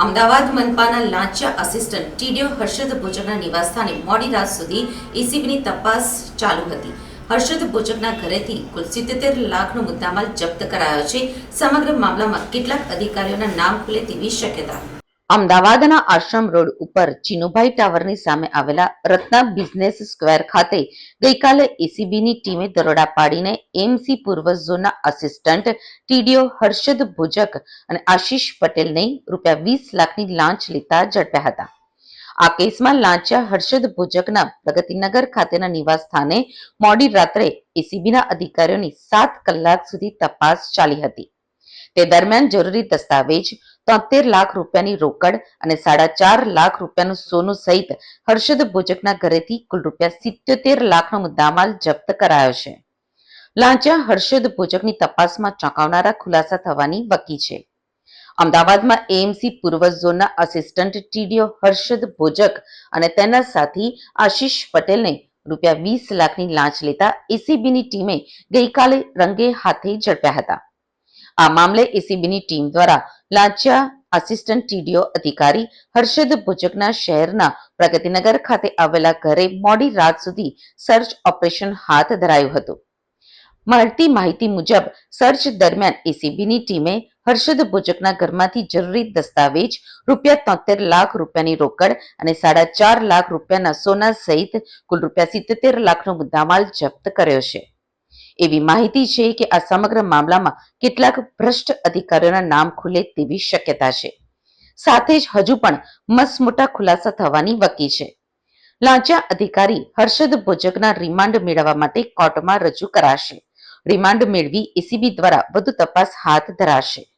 અમદાવાદ મનપાના લાંચા assistant TDO Harshad ભોજકના નિવાસસ્થાને મોડી રાત સુધી એસીબીની તપાસ ચાલુ હતી. હર્ષદ ભોજકના ઘરેથી કુલ સિત્તેર લાખનો મુદ્દામાલ જપ્ત કરાયો છે. સમગ્ર મામલામાં કેટલાક અધિકારીઓના નામ ખુલે તેવી શક્યતા. અમદાવાદના આશ્રમ રોડ ઉપર ચિનુભાઈ ટાવરની સામે આવેલા રત્ના બિઝનેસ સ્ક્વેર ખાતે ગઈકાલે એસીબીની ટીમે દરોડા પાડીને એમસી પૂર્વ ઝોનના આસિસ્ટન્ટ ટીડીઓ હર્ષદ ભુજક અને આશીષ પટેલને રૂપિયા વીસ લાખની લાંચ લેતા ઝડપ્યા હતા. આ કેસમાં લાંચ્યા હર્ષદ ભોજકના પ્રગતિનગર ખાતેના નિવાસ સ્થાને મોડી રાત્રે એસીબીના અધિકારીઓની સાત કલાક સુધી તપાસ ચાલી હતી. તે દરમિયાન જરૂરી દસ્તાવેજ તોતેર લાખ રૂપિયાની રોકડ અને સાડા ચાર લાખ રૂપિયાનું સોનું સહિત હર્ષદ ભોજકના ઘરેથી કુલ રૂપિયા સિત્યોતેર લાખનો મુદ્દામાલ જપ્ત કરાયો છે. લાંચા હર્ષદ ભોજકની તપાસમાં ચોંકાવનારા ખુલાસા થવાની વકી છે. અમદાવાદમાં એએમસી પૂર્વ ઝોનના આસિસ્ટન્ટ ટીડીઓ હર્ષદ ભોજક અને તેના સાથી આશીષ પટેલને રૂપિયા વીસ લાખની લાંચ લેતા એસીબીની ટીમે ગઈકાલે રંગે હાથે ઝડપ્યા હતા. આ મામલે એસીબીની ટીમ દ્વારા લાંચા આસિસ્ટન્ટ ટીડીઓ અધિકારી હર્ષદ ભોજકના શહેરના પ્રગતિનગર ખાતે આવેલા ઘરે મોડી રાત સુધી સર્ચ ઓપરેશન હાથ ધરાયું હતું. મળતી માહિતી મુજબ સર્ચ દરમિયાન એસીબીની ટીમે હર્ષદ ભોજકના ઘરમાંથી જરૂરી દસ્તાવેજ રૂપિયા તોતેર લાખ રૂપિયાની રોકડ અને સાડા ચાર લાખ રૂપિયાના સોના સહિત કુલ રૂપિયા સિત્તેર લાખનો મુદ્દામાલ જપ્ત કર્યો છે. એવી માહિતી છે કે આ સમગ્ર મામલામાં કેટલાક ભ્રષ્ટ અધિકારીઓના નામ ખુલે તેવી શક્યતા છે. સાથે જ હજુ પણ મસમોટા ખુલાસા થવાની વકી છે. લાંચા અધિકારી હર્ષદ ભોજકના રિમાન્ડ મેળવવા માટે કોર્ટમાં રજૂ કરાશે. રિમાન્ડ મેળવી એસીબી દ્વારા વધુ તપાસ હાથ ધરાશે.